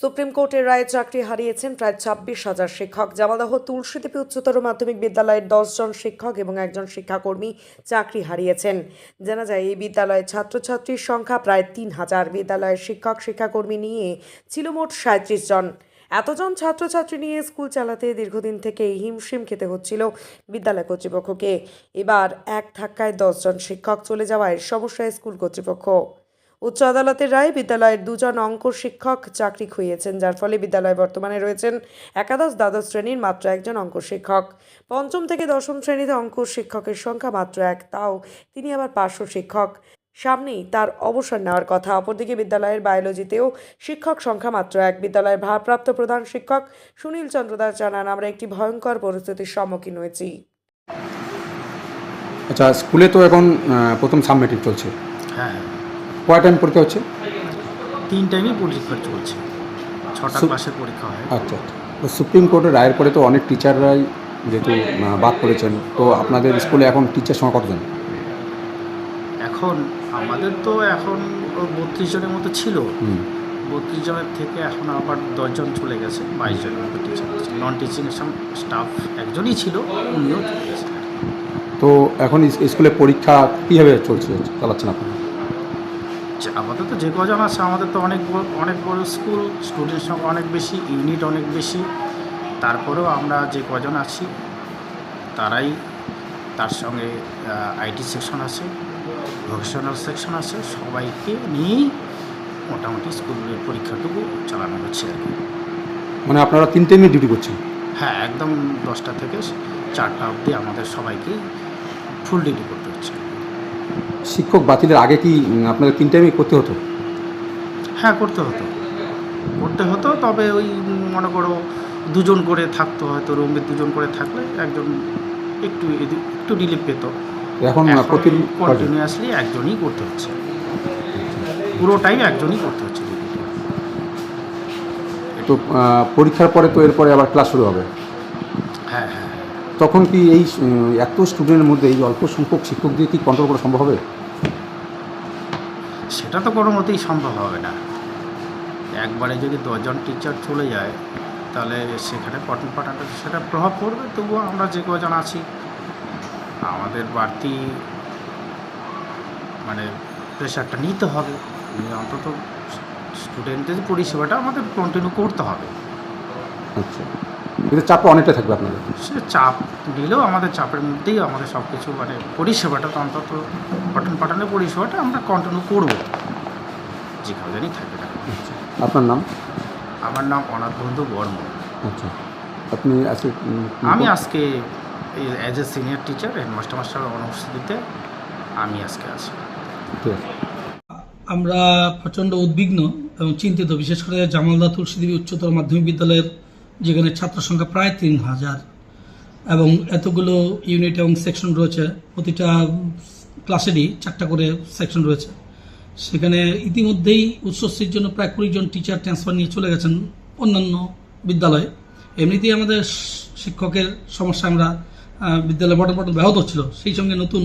Supreme কোর্টের রায়ে চাকরি হারিয়েছেন প্রায় ছাব্বিশ হাজার শিক্ষক। জামালদহ তুলসীদেবী উচ্চতর মাধ্যমিক বিদ্যালয়ের দশজন শিক্ষক এবং একজন শিক্ষাকর্মী চাকরি হারিয়েছেন। জানা যায়, এই বিদ্যালয়ের ছাত্রছাত্রীর সংখ্যা প্রায় তিন হাজার। বিদ্যালয়ের শিক্ষক, শিক্ষাকর্মী নিয়ে ছিল মোট সাঁত্রিশ জন। এতজন ছাত্রছাত্রী নিয়ে স্কুল চালাতে দীর্ঘদিন থেকে হিমশিম খেতে হচ্ছিল বিদ্যালয় কর্তৃপক্ষকে। এবার এক ধাক্কায় দশজন শিক্ষক চলে যাওয়ায় সমস্যায় স্কুল কর্তৃপক্ষ। উচ্চ আদালতের রায় বিদ্যালয়ের দুজন অঙ্ক শিক্ষক চাকরি খুইয়েছেন যার ফলে বিদ্যালয়ে বর্তমানে রয়েছেন একাদশ দ্বাদশ শ্রেণির মাত্র একজন অঙ্ক শিক্ষক। পঞ্চম থেকে দশম শ্রেণীতে অঙ্ক শিক্ষকের সংখ্যা মাত্র এক তাও তিনি আবার পার্শ্ব শিক্ষক। সামনেই তার অবসর নেওয়ার কথা অপরদিকে বিদ্যালয়ের বায়োলজিতেও শিক্ষক সংখ্যা মাত্র এক। বিদ্যালয়ের ভারপ্রাপ্ত প্রধান শিক্ষক সুনীল চন্দ্র দাস জানান আমরা একটি ভয়ঙ্কর পরিস্থিতির সম্মুখীন হয়েছি। আচ্ছা স্কুলে তো এখন প্রথম সাবমেট্রিক চলছে। হ্যাঁ। কয় টাইম পরীক্ষা হচ্ছে? তিন টাইমই পরীক্ষা চলছে। ছটা ক্লাসের পরীক্ষা হয়। আচ্ছা আচ্ছা। তো সুপ্রিম কোর্টের রায়ের পরে তো অনেক টিচাররাই যেহেতু বাদ করেছেন তো আপনাদের স্কুলে এখন টিচার সংখ্যা কতজন? এখন আমাদের তো এখন বত্রিশ জনের মতো ছিল। বত্রিশ জনের থেকে এখন আবার দশজন চলে গেছে বাইশ জনের মতো টিচার নন টিচিং স্টাফ একজনই ছিল উনিও চলে গেছে। তো এখন স্কুলে পরীক্ষা কীভাবে চলছে চালাচ্ছেন আপনারা? আপাতত যে কজন আছে আমাদের তো অনেক বড় অনেক বড় স্কুল স্টুডেন্ট সংখ্যা অনেক বেশি ইউনিট অনেক বেশি। তারপরেও আমরা যে কজন আছি তারাই তার সঙ্গে আইটি সেকশন আছে ভোকেশনাল সেকশন আছে সবাইকে নিয়েই মোটামুটি স্কুলের পরীক্ষাটুকু চালানো হচ্ছে আর কি। মানে আপনারা তিন টাইমে ডিউটি করছেন? হ্যাঁ একদম দশটা থেকে চারটা অবধি আমাদের সবাইকেই ফুল ডিউটি করতে হচ্ছে শিক্ষক বাতিলের আগে কি আপনাদের তিন টাইমে করতে হতো? হ্যাঁ করতে হতো। করতে হতো তবে ওই মনে করো দুজন করে থাকতো হয়তো রুমে দুজন করে থাকলে একজন একটু একটু রিলিফ পেত। এখন প্রতি? কন্টিনিউয়াসলি একজনই করতে হচ্ছে। পুরো টাইম একজনই করতে হচ্ছে। তো পরীক্ষার পরে তো এরপরে আবার ক্লাস শুরু হবে। তখন কি এই এত স্টুডেন্টের মধ্যে এই অল্প সংখ্যক শিক্ষক দিয়ে কি কন্ট্রোল করা সম্ভব হবে? সেটা তো কোনো মতেই সম্ভব হবে না। একবারে যদি দশজন টিচার চলে যায় তাহলে সেখানে পঠন পাঠনটা সেটা প্রভাব পড়বে তবুও আমরা যে কজন আছি আমাদের বাড়তি মানে প্রেশারটা নিতে হবে। অন্তত স্টুডেন্টদের পরিষেবাটা আমাদের কন্টিনিউ করতে হবে। আচ্ছা। কিন্তু চাপটা অনেকটা থাকবে আপনাদের? সে চাপ দিলেও আমাদের চাপের মধ্যেই আমাদের সব কিছু মানে পরিষেবাটা তো অন্তত পঠন পাঠনের পরিষেবাটা আমরা কন্টিনিউ করব। যেখানেই থাকে না। আচ্ছা আপনার নাম? আমার নাম অনাথ বন্ধু বর্মন। আচ্ছা। আপনি আজকে আমি আজকে as a senior teacher headmaster master অনুপস্থিতিতে আমি আজকে আছি। ঠিক আছে। আমরা প্রচণ্ড উদ্বিগ্ন এবং চিন্তিত বিশেষ করে জামালদা তুলসীদেবী উচ্চতর মাধ্যমিক বিদ্যালয়ের যেখানে ছাত্র সংখ্যা প্রায় তিন হাজার। এবং এতগুলো ইউনিট এবং সেকশন রয়েছে, প্রতিটা ক্লাসেরই চারটা করে সেকশন রয়েছে। সেখানে ইতিমধ্যেই উচ্চশ্রীর জন্য প্রায় কুড়ি জন টিচার ট্রান্সফার নিয়ে চলে গেছেন অন্যান্য বিদ্যালয়ে। এমনিতেই আমাদের শিক্ষকের সমস্যা আমরা বিদ্যালয়ে বটন বটন ব্যাহত হচ্ছিল সেই সঙ্গে নতুন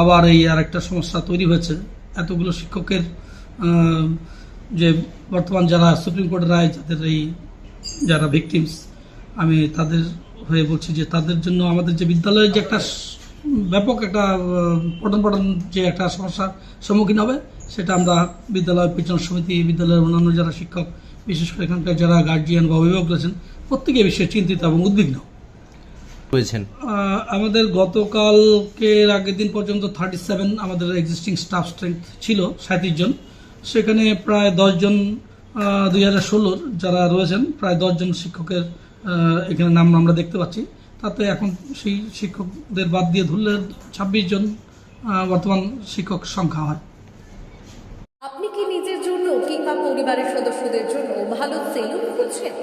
আবার এই আর একটা সমস্যা তৈরি হয়েছে। এতগুলো শিক্ষকের যে বর্তমান যারা সুপ্রিম কোর্টের রায়, যাদের এই যারা ভিকটিমস আমি তাদের হয়ে বলছি যে তাদের জন্য আমাদের যে বিদ্যালয়ের যে একটা ব্যাপক একটা পঠন পঠন যে একটা সমস্যার সম্মুখীন হবে সেটা আমরা বিদ্যালয় পরিচালনা সমিতি বিদ্যালয়ের অন্যান্য যারা শিক্ষক বিশেষ করে এখানকার যারা গার্জিয়ান বা অভিভাবক রয়েছেন প্রত্যেকে বিষয়ে চিন্তিত এবং উদ্বিগ্ন। হয়েছেন। আমাদের গতকালকের আগের দিন পর্যন্ত থার্টি সেভেন আমাদের এক্সিস্টিং স্টাফ স্ট্রেংথ ছিল সাঁত্রিশ জন। সেখানে প্রায় দশজন দুই হাজার ষোলোর যারা রয়েছেন, প্রায় দশজন শিক্ষকের এখানে নাম আমরা দেখতে পাচ্ছি। তাতে এখন সেই শিক্ষকদের বাদ দিয়ে ধরলে ছাব্বিশ জন বর্তমান শিক্ষক সংখ্যা হয়। আপনি কি নিজের জন্য কিংবা পরিবারের সদস্যদের জন্য ভালো সেলুন খুঁজছেন?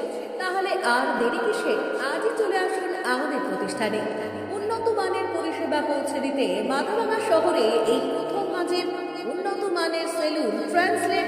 তাহলে আর দেরি কিসে? আজই চলে আসুন আমাদের প্রতিষ্ঠানে। উন্নত মানের পরিষেবা পৌঁছে দিতে মাথাভাঙা শহরে এই প্রথম মাঝের উন্নত মানের salon translate